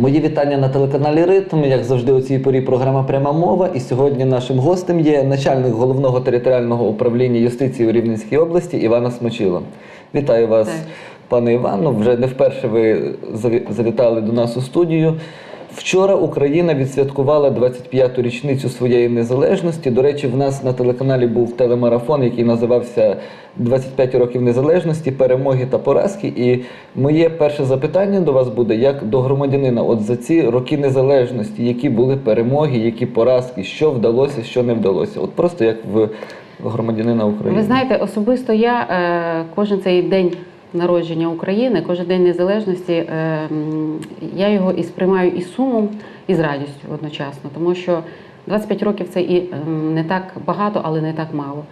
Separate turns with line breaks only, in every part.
Мої вітання на телеканалі Ритм. Як завжди, у цій порі програма Пряма мова. І сьогодні нашим гостем є начальник головного територіального управління юстиції у Рівненській області Івана Смочила. Вітаю вас,
Так.
пане Івану. Вже не вперше ви заві- завітали до нас у студію. Вчора Україна відсвяткувала 25-ту річницю своєї незалежності. До речі, в нас на телеканалі був телемарафон, який називався «25 років незалежності, перемоги та поразки. І моє перше запитання до вас буде як до громадянина. От за ці роки незалежності, які були перемоги, які поразки, що вдалося, що не вдалося. От просто як в громадянина України.
Ви знаєте, особисто я е, кожен цей день народження України, кожен день незалежності, е, я його і сприймаю і сумом, і з радістю одночасно, тому що 25 років це і ем, не так багато, але не так мало.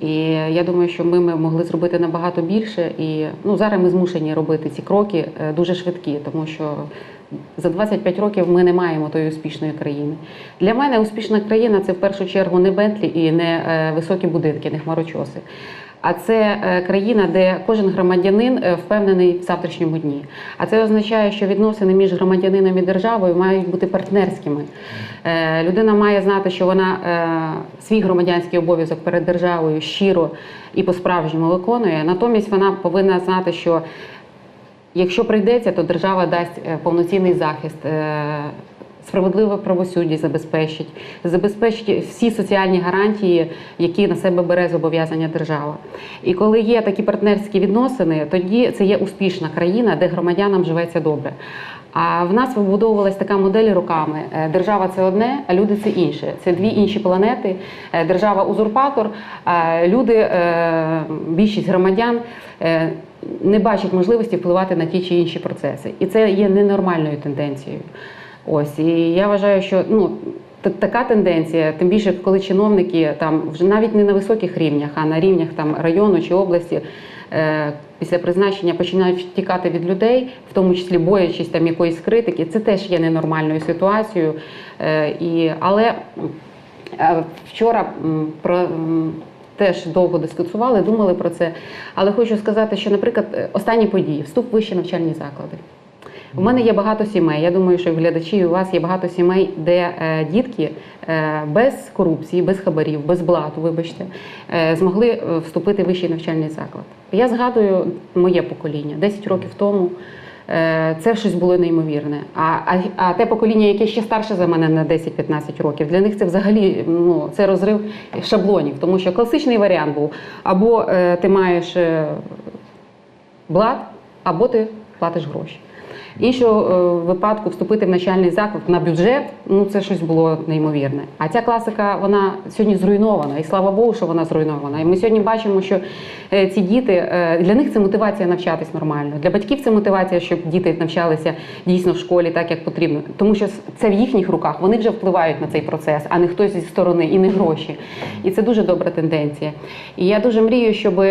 І я думаю, що ми, ми могли зробити набагато більше. І ну, зараз ми змушені робити ці кроки е, дуже швидкі, тому що за 25 років ми не маємо тої успішної країни. Для мене успішна країна це в першу чергу не Бентлі і не е, високі будинки, не хмарочоси. А це е, країна, де кожен громадянин е, впевнений в завтрашньому дні. А це означає, що відносини між громадянином і державою мають бути партнерськими. Е, Людина має знати, що вона свій громадянський обов'язок перед державою щиро і по-справжньому виконує. Натомість вона повинна знати, що Якщо прийдеться, то держава дасть повноцінний захист, справедливе правосуддя забезпечить, забезпечить всі соціальні гарантії, які на себе бере зобов'язання держава. І коли є такі партнерські відносини, тоді це є успішна країна, де громадянам живеться добре. А в нас вибудовувалась така модель роками: Е, держава це одне, а люди це інше. Це дві інші планети. Е, Держава узурпатор, а люди, е, більшість громадян. Не бачать можливості впливати на ті чи інші процеси, і це є ненормальною тенденцією. Ось і я вважаю, що ну така тенденція, тим більше коли чиновники там вже навіть не на високих рівнях, а на рівнях там району чи області. е, Після призначення починають втікати від людей, в тому числі боячись там якоїсь критики, це теж є ненормальною ситуацією. Е, І, але е, вчора про теж довго дискусували, думали про це. Але хочу сказати, що, наприклад, е, останні події вступ в вищі навчальні заклади. У мене є багато сімей. Я думаю, що глядачі у вас є багато сімей, де е, дітки е, без корупції, без хабарів, без блату, вибачте, е, змогли вступити в вищий навчальний заклад. Я згадую моє покоління 10 років тому. Це щось було неймовірне. А, а, а те покоління, яке ще старше за мене на 10-15 років, для них це взагалі ну, це розрив шаблонів, тому що класичний варіант був або е, ти маєш е, блат, або ти платиш гроші. Іншого е, випадку вступити в навчальний заклад на бюджет, ну це щось було неймовірне. А ця класика вона сьогодні зруйнована, і слава Богу, що вона зруйнована. І ми сьогодні бачимо, що е, ці діти е, для них це мотивація навчатись нормально. Для батьків це мотивація, щоб діти навчалися дійсно в школі так, як потрібно. Тому що це в їхніх руках. Вони вже впливають на цей процес, а не хтось зі сторони і не гроші. І це дуже добра тенденція. І я дуже мрію, щоб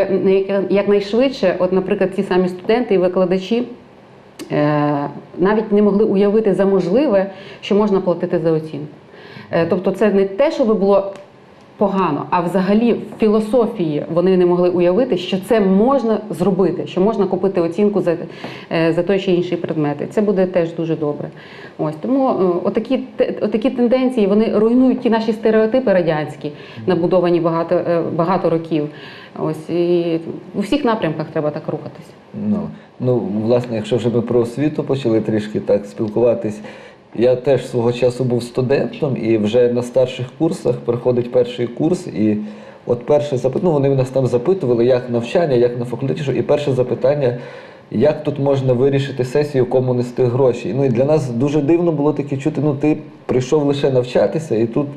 якнайшвидше, от, наприклад, ті самі студенти і викладачі. Е, навіть не могли уявити за можливе, що можна платити за оцінку. Е, Тобто, це не те, щоб було погано, а взагалі в філософії вони не могли уявити, що це можна зробити, що можна купити оцінку за, е, за той чи інший предмет. І Це буде теж дуже добре. Ось тому е, отакі, отакі тенденції вони руйнують ті наші стереотипи радянські, набудовані багато, е, багато років. Ось і у всіх напрямках треба так рухатись.
Ну, ну, власне, якщо вже ми про освіту почали трішки так спілкуватись, я теж свого часу був студентом і вже на старших курсах приходить перший курс, і от перше запитання, ну, вони нас там запитували, як навчання, як на факультеті, і перше запитання. Як тут можна вирішити сесію, кому нести гроші? Ну і для нас дуже дивно було таке чути. Ну, ти прийшов лише навчатися, і тут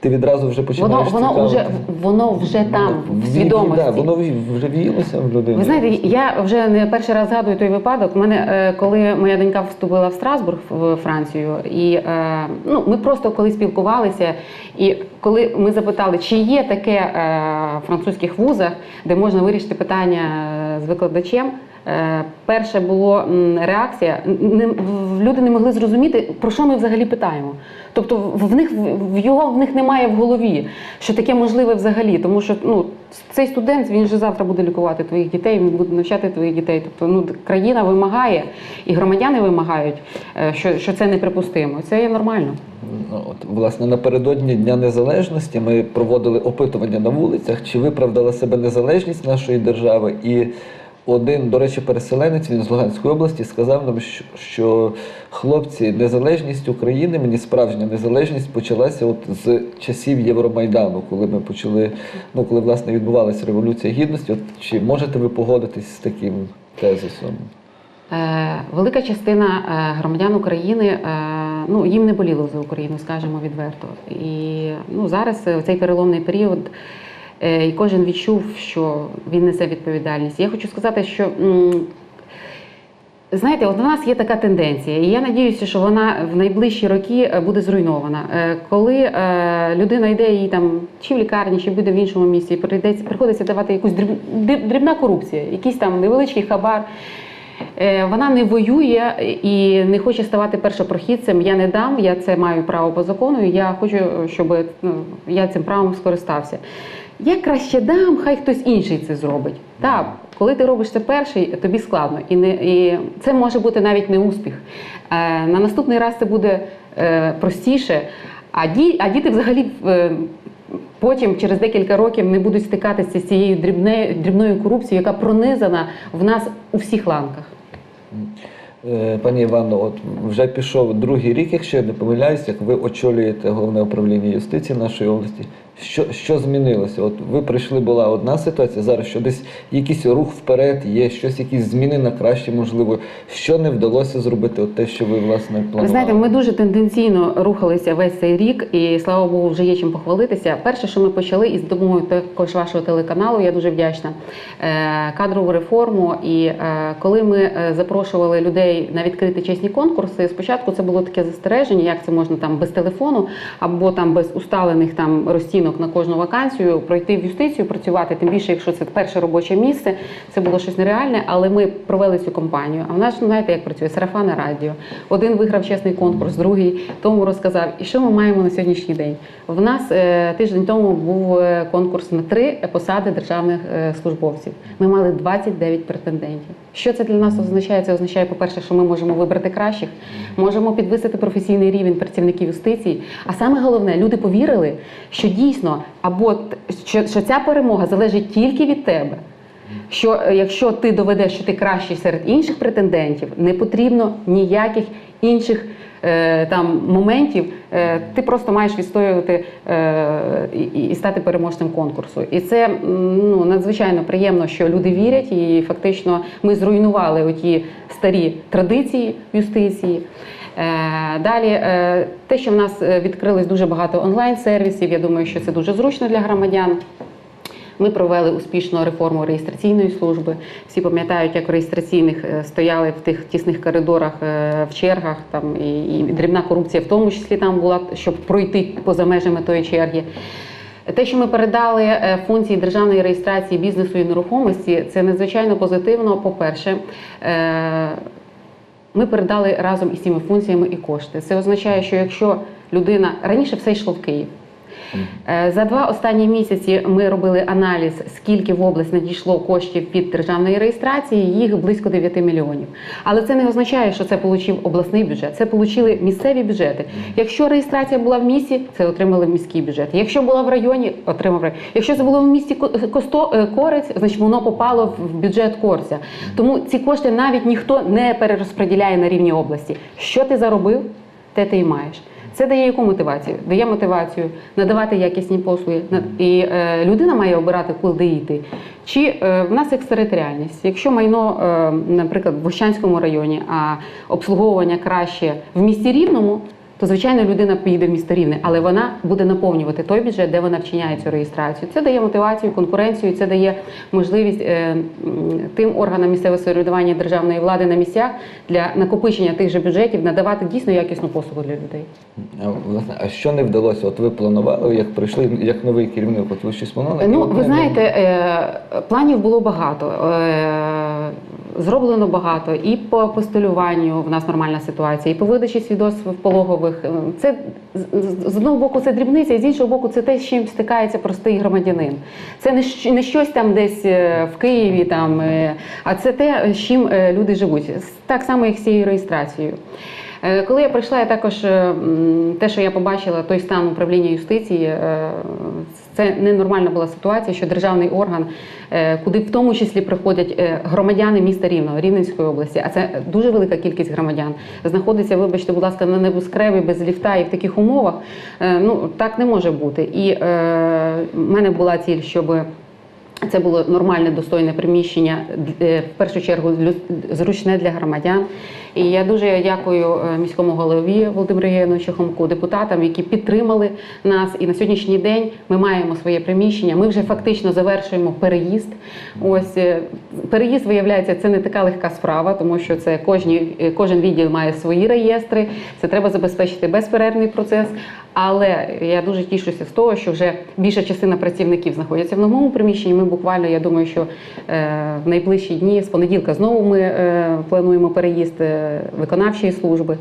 ти відразу вже
Воно,
починаєш
воно, вже, воно вже там, в свідомості.
Да, воно вже в'їлося в людину.
Ви знаєте, я вже не перший раз згадую той випадок. У мене, е, коли моя донька вступила в Страсбург в Францію, і е, ну, ми просто коли спілкувалися, і коли ми запитали, чи є таке е, в французьких вузах, де можна вирішити питання з викладачем. Е, Перше було реакція. Люди не могли зрозуміти, про що ми взагалі питаємо. Тобто в них в- його в них немає в голові, що таке можливе взагалі. Тому що ну, цей студент він же завтра буде лікувати твоїх дітей, він буде навчати твоїх дітей. Тобто ну, країна вимагає і громадяни вимагають, е, що, що це неприпустимо. Це є нормально.
Ну, От, власне, напередодні Дня Незалежності ми проводили опитування на вулицях, чи виправдала себе незалежність нашої держави. І один, до речі, переселенець він з Луганської області сказав нам, що, що хлопці, незалежність України, мені справжня незалежність почалася от з часів Євромайдану, коли ми почали, ну коли власне відбувалася революція гідності. От чи можете ви погодитись з таким тезисом?
Е, Велика частина е, громадян України е, ну їм не боліло за Україну, скажімо відверто. І ну зараз е, цей переломний період. Е, І кожен відчув, що він несе відповідальність. Я хочу сказати, що знаєте, от у нас є така тенденція, і я надіюся, що вона в найближчі роки е, буде зруйнована. Е, Коли людина йде і там чи в лікарні, чи буде в іншому місці, приходиться давати якусь дріб- дріб- дрібна корупція, якийсь там невеличкий хабар. Вона не воює і не хоче ставати першопрохідцем. Я не дам, я це маю право по закону. Я хочу, щоб ну, я цим правом скористався. Я краще дам, хай хтось інший це зробить. Так, коли ти робиш це перший, тобі складно, і не і це може бути навіть не успіх. Е, на наступний раз це буде е, простіше. А ді, а діти взагалі. е, Потім, через декілька років, не будуть стикатися з цією дрібнею, дрібною корупцією, яка пронизана в нас у всіх ланках.
Е, Пані Івано, от вже пішов другий рік, якщо я не помиляюсь, як ви очолюєте головне управління юстиції нашої області. Що, що змінилося? От ви прийшли, була одна ситуація, зараз що десь якийсь рух вперед, є щось, якісь зміни на краще, можливо. Що не вдалося зробити? От те, що ви власне планували?
Ви знаєте, ми дуже тенденційно рухалися весь цей рік, і слава Богу, вже є чим похвалитися. Перше, що ми почали, із допомогою також вашого телеканалу, я дуже вдячна. е, Кадрову реформу. І е, коли ми е, запрошували людей на відкриті чесні конкурси, спочатку це було таке застереження, як це можна там без телефону або там без усталених там розцінок на кожну вакансію пройти в юстицію, працювати. Тим більше, якщо це перше робоче місце, це було щось нереальне, але ми провели цю кампанію. А в нас ну, знаєте, як працює сарафанне радіо. Один виграв чесний конкурс, другий тому розказав. І що ми маємо на сьогоднішній день? В нас е, тиждень тому був е, конкурс на три посади державних е, службовців. Ми мали 29 претендентів. Що це для нас означає? Це означає, по-перше, що ми можемо вибрати кращих, можемо підвисити професійний рівень працівників юстиції. А саме головне, люди повірили, що дійсно або що, що ця перемога залежить тільки від тебе. Що е, якщо ти доведеш, що ти кращий серед інших претендентів, не потрібно ніяких інших е, там моментів. Е, ти просто маєш відстоювати е, і, і стати переможцем конкурсу. І це ну надзвичайно приємно, що люди вірять, і фактично ми зруйнували оті старі традиції юстиції. Е, Далі, е, те, що в нас е, відкрилось дуже багато онлайн-сервісів, я думаю, що це дуже зручно для громадян. Ми провели успішну реформу реєстраційної служби. Всі пам'ятають, як в реєстраційних стояли в тих тісних коридорах в чергах. Там і, і дрібна корупція, в тому числі там була, щоб пройти поза межами тої черги. Те, що ми передали функції державної реєстрації бізнесу і нерухомості, це надзвичайно позитивно. По-перше, е, ми передали разом із цими функціями і кошти. Це означає, що якщо людина раніше все йшло в Київ. Е, За два останні місяці ми робили аналіз, скільки в область надійшло коштів від державної реєстрації, їх близько 9 мільйонів. Але це не означає, що це отримав обласний бюджет. Це отримали місцеві бюджети. Якщо реєстрація була в місті, це отримали міський бюджет. Якщо була в районі, отримав район. Якщо це було в місті Ко- Косто е, Корець, значить воно попало в бюджет Корця. Тому ці кошти навіть ніхто не перерозподіляє на рівні області. Що ти заробив, те ти і маєш. Це дає яку мотивацію? Дає мотивацію надавати якісні послуги. І е, людина має обирати, куди йти. Чи е, в нас екстериторіальність? Якщо майно, е, наприклад, в Вощанському районі, а обслуговування краще в місті Рівному, то звичайно людина поїде в місто Рівне, але вона буде наповнювати той бюджет, де вона вчиняє цю реєстрацію. Це дає мотивацію, конкуренцію, це дає можливість е, тим органам місцевого самоврядування державної влади на місцях для накопичення тих же бюджетів надавати дійсно якісну послугу для людей.
А, власне, а що не вдалося? От ви планували, як прийшли як новий керівник, от ви щось планували?
Ну, ви знаєте, е, планів було багато. Е, зроблено багато і по постелюванню в нас нормальна ситуація, і по видачі свідоцтв в пологових. Е, Це з- одного боку це дрібниця, і з іншого боку, це те, з чим стикається простий громадянин. Це не щось там десь е, в Києві, там, е, а це те, з чим люди живуть. Так само, як з цією реєстрацією. Коли я прийшла, я також те, що я побачила, той стан управління юстиції, це ненормальна була ситуація, що державний орган, е, куди в тому числі приходять е, громадяни міста Рівного, Рівненської області, а це дуже велика кількість громадян, знаходиться, вибачте, будь ласка, на небоскребі без ліфта і в таких умовах. Е, Ну так не може бути. І в мене була ціль, щоб це було нормальне, достойне приміщення, е, в першу чергу зручне для громадян. І я дуже дякую е, міському голові Володимиру Євгеновичу Хомку, депутатам, які підтримали нас. І на сьогоднішній день ми маємо своє приміщення. Ми вже фактично завершуємо переїзд. Ось е, переїзд виявляється, це не така легка справа, тому що це кожні, кожен відділ має свої реєстри. Це треба забезпечити безперервний процес. Але я дуже тішуся з того, що вже більша частина працівників знаходяться в новому приміщенні. Ми буквально, я думаю, що е, в найближчі дні з понеділка знову ми е, плануємо переїзд е, виконавчої служби.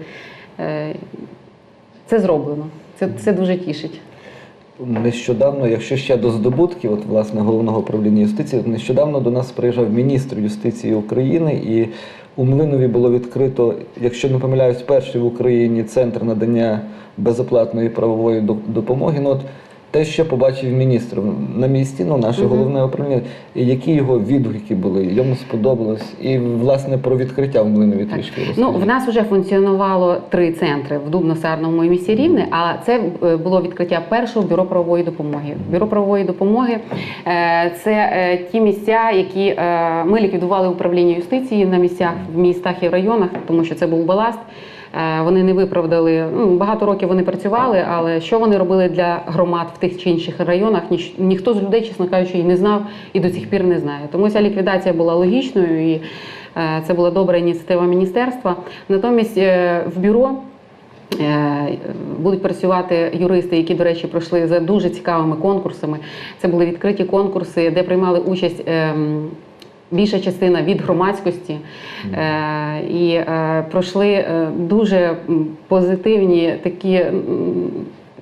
Це зроблено. Це, це дуже тішить.
Нещодавно, якщо ще до здобутків, от власне головного управління юстиції, нещодавно до нас приїжджав міністр юстиції України, і у Млинові було відкрито, якщо не помиляюсь, перший в Україні центр надання безоплатної правової допомоги. Ну, от те, що побачив міністр на місці, ну наше
Мгм.
головне управління, які його відгуки були, йому сподобалось, і власне про відкриття в Млинові трішки
Ну, в нас вже функціонувало три центри в Дубно-Сарному і місті Рівне, а це е, було відкриття першого бюро правової допомоги. Бюро правової допомоги е, це е, ті місця, які ми ліквідували управління юстиції на місцях в містах і в районах, тому що це був баласт. Е, Вони не виправдали. Ну, багато років вони працювали, але що вони робили для громад в тих чи інших районах, ніч- ніхто з людей, чесно кажучи, і не знав і до сих пір не знає. Тому ця ліквідація була логічною і е, це була добра ініціатива міністерства. Натомість е, в бюро. Будуть працювати юристи, які, до речі, пройшли за дуже цікавими конкурсами. Це були відкриті конкурси, де приймали участь ем, більша частина від громадськості. Е, І е, пройшли е, дуже позитивні такі.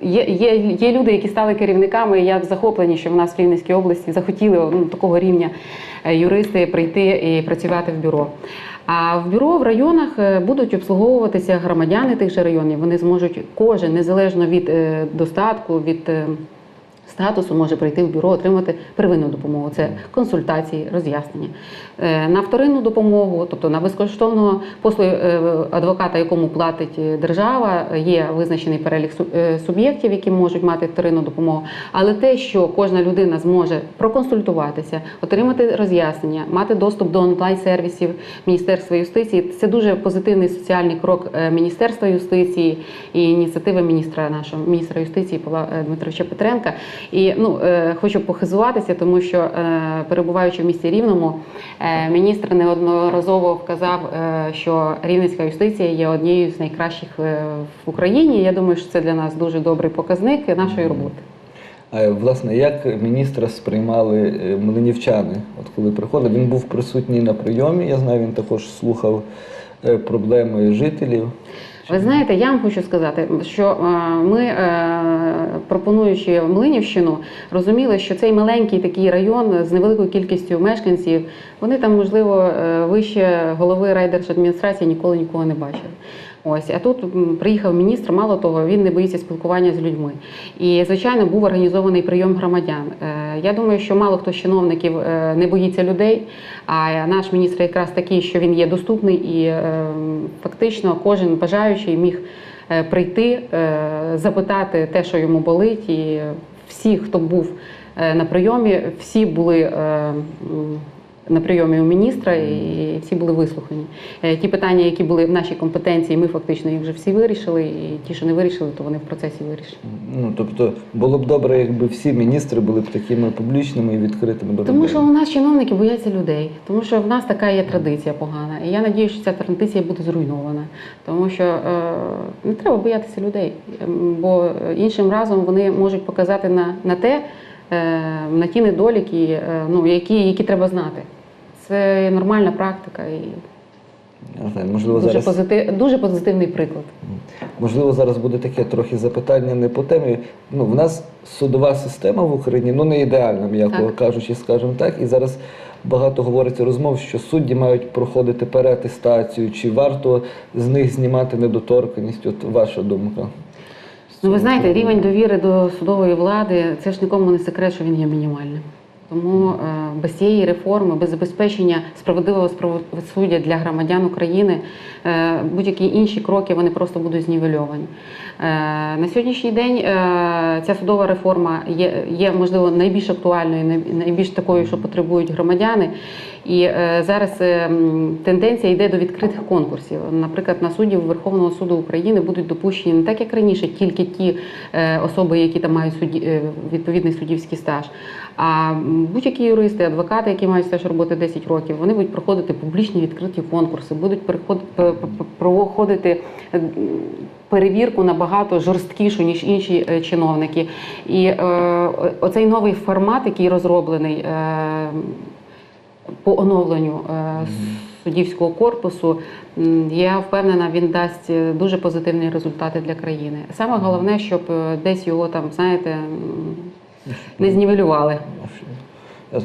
Є, є, є люди, які стали керівниками. і Я захоплені, що в нас в Рівненській області захотіли ну, такого рівня юристи прийти і працювати в бюро. А в бюро в районах будуть обслуговуватися громадяни тих же районів. Вони зможуть кожен незалежно від достатку, від статусу може прийти в бюро, отримати первинну допомогу. Це консультації, роз'яснення. Е, На вторинну допомогу, тобто на безкоштовного послуги е, адвоката, якому платить е, держава, є визначений перелік суб'єктів, які можуть мати вторинну допомогу. Але те, що кожна людина зможе проконсультуватися, отримати роз'яснення, мати доступ до онлайн-сервісів Міністерства юстиції, це дуже позитивний соціальний крок Міністерства юстиції і ініціативи міністра нашого міністра юстиції Павла Дмитровича Петренка. І ну хочу похизуватися, тому що перебуваючи в місті Рівному, міністр неодноразово вказав, е, що рівненська юстиція є однією з найкращих е, в Україні. Я думаю, що це для нас дуже добрий показник нашої роботи.
А власне, як міністра сприймали е, млинівчани? От коли приходив, він був присутній на прийомі. Я знаю, він також слухав е, проблеми жителів.
Ви знаєте, я вам хочу сказати, що е, ми, е, пропонуючи Млинівщину, розуміли, що цей маленький такий район з невеликою кількістю мешканців, вони там, можливо, е, вище голови райдержадміністрації ніколи нікого не бачили. Ось, а тут приїхав міністр, мало того, він не боїться спілкування з людьми. І, звичайно, був організований прийом громадян. Е, Я думаю, що мало хто з чиновників е, не боїться людей, а наш міністр якраз такий, що він є доступний і е, фактично кожен бажаючий міг прийти, запитати те, що йому болить, і всі, хто був на прийомі, всі були. Е, На прийомі у міністра і всі були вислухані. Е, Ті питання, які були в нашій компетенції, ми фактично їх вже всі вирішили. І ті, що не вирішили, то вони в процесі вирішили.
Ну тобто було б добре, якби всі міністри були б такими публічними і відкритими до
Тому що у нас чиновники бояться людей, тому що в нас така є традиція погана. І я надію, що ця традиція буде зруйнована. Тому що е, не треба боятися людей, ем, бо іншим разом вони можуть показати на, на те, е, на ті недоліки, е, ну, які, які треба знати. Це нормальна практика і
знаю, можливо,
дуже,
зараз
позитив, дуже позитивний приклад.
Можливо, зараз буде таке трохи запитання не по темі. Ну, в нас судова система в Україні ну не ідеальна, м'яко кажучи, скажімо так. І зараз багато говориться розмов, що судді мають проходити переатестацію, чи варто з них знімати недоторканність. От ваша думка.
Ну, ви знаєте, рівень довіри до судової влади це ж нікому не секрет, що він є мінімальним. Тому е, без цієї реформи, без забезпечення справедливого правосуддя для громадян України, е, будь-які інші кроки вони просто будуть знівельовані. Е, на сьогоднішній день ця судова реформа є, є можливо найбільш актуальною, най- найбільш такою, що потребують громадяни. І е, зараз е, тенденція йде до відкритих конкурсів. Наприклад, на суддів Верховного суду України будуть допущені не так, як раніше, тільки ті е, особи, які там мають суді, відповідний суддівський стаж. А будь-які юристи, адвокати, які мають стаж роботи 10 років, вони будуть проходити публічні відкриті конкурси, будуть проходити перевірку набагато жорсткішу, ніж інші чиновники. І оцей новий формат, який розроблений. По оновленню е, суддівського корпусу, я впевнена, він дасть е, дуже позитивні результати для країни. Саме головне, щоб е, десь його там, знаєте, не знівелювали.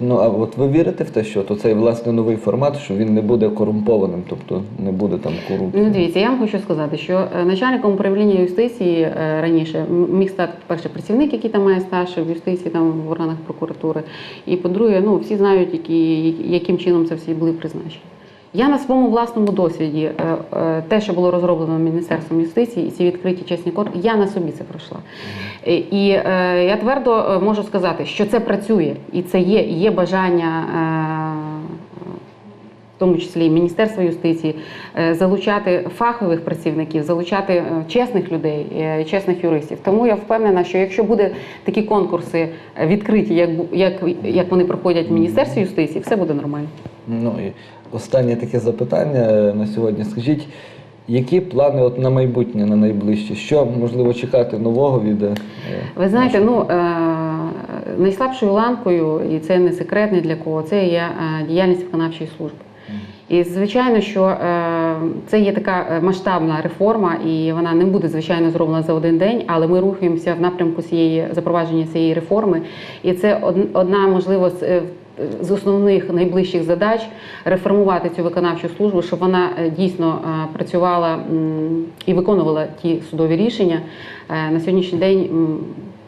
Ну а от ви вірите в те, що то цей власне новий формат, що він не буде корумпованим, тобто не буде там корупції?
Ну, дивіться, я вам хочу сказати, що е, начальником управління юстиції е, раніше міг стати перше працівник, який там має стаж в юстиції, там в органах прокуратури. І по-друге, ну всі знають, які, яким чином це всі були призначені. Я на своєму власному досвіді, е, е, те, що було розроблено Міністерством юстиції, і ці відкриті чесні коди, я на собі це пройшла. І, е, я твердо можу сказати, що це працює, і це є, і є бажання. в тому числі і Міністерства юстиції, залучати фахових працівників, залучати чесних людей, чесних юристів. Тому я впевнена, що якщо буде такі конкурси відкриті, як, як, як вони проходять в Міністерстві юстиції, все буде нормально.
Ну і останнє таке запитання е, на сьогодні. Скажіть, які плани от на майбутнє, на найближче? Що можливо чекати нового від е,
Ви знаєте,
нашого?
ну е, найслабшою ланкою, і це не секрет ні для кого, це є діяльність виконавчої служби. І звичайно, що це є така масштабна реформа, і вона не буде звичайно зроблена за один день, але ми рухаємося в напрямку цієї запровадження цієї реформи. І це одна можливо з, основних найближчих задач реформувати цю виконавчу службу, щоб вона е, дійсно е, працювала і виконувала ті судові рішення. Е, На сьогоднішній день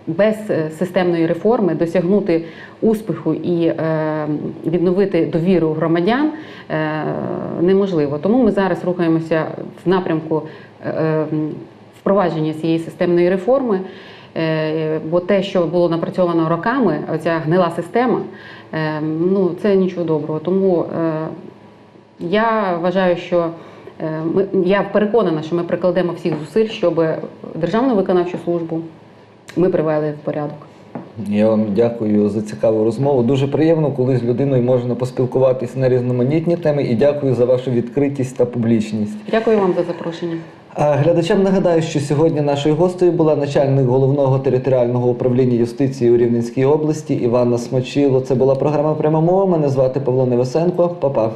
без системної реформи досягнути успіху і відновити довіру громадян неможливо. Тому ми зараз рухаємося в напрямку впровадження цієї системної реформи. Бо те, що було напрацьовано роками, оця гнила система, ну це нічого доброго. Тому е, я вважаю, що е, ми, я переконана, що ми прикладемо всіх зусиль, щоб державну виконавчу службу ми привели в порядок.
Я вам дякую за цікаву розмову. Дуже приємно, коли з людиною можна поспілкуватись на різноманітні теми. І дякую за вашу відкритість та публічність.
Дякую вам за запрошення.
Глядачам нагадаю, що сьогодні нашою гостею була начальник головного територіального управління юстиції у Рівненській області Іванна Смочило. Це була програма Пряма мова. Мене звати Павло Невесенко. Па-па.